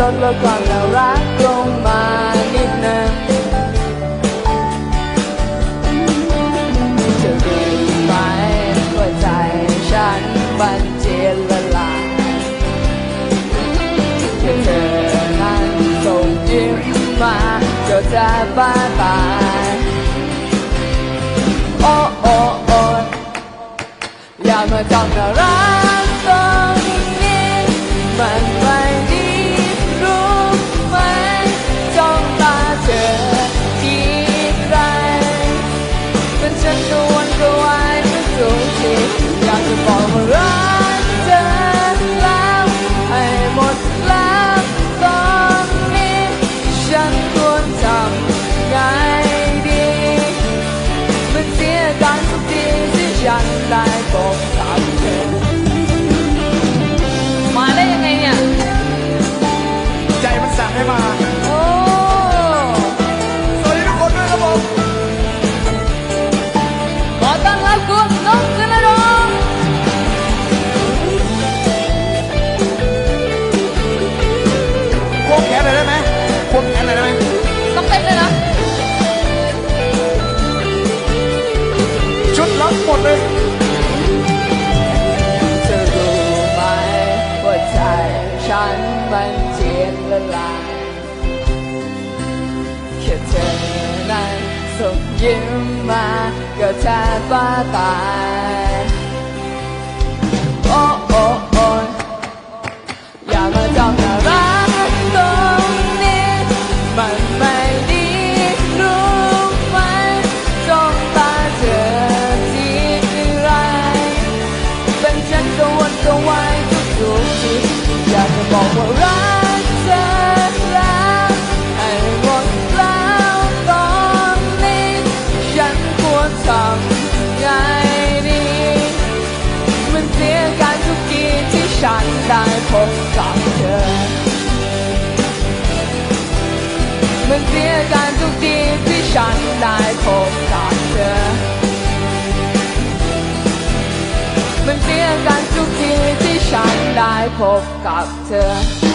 ลดลดความน่ารักลงมานิดนึงจะรู้ไหมว่าใจฉันมันเจียนละลายแค่เธอนั้นส่งยิ้มมาก็จะบ้าตายโอ้โอ้โอ้อย่ามาจ้องน่ารัก นละลายแค่เธอนั้นส่งยิ้มมาก็แทบบ้าตาย มันเสียการทุกทีที่ฉันได้พบกับเธอ มันเสียการทุกทีที่ฉันได้พบกับเธอ มันเสียกันทุกทีที่ฉันได้พบกับเธอ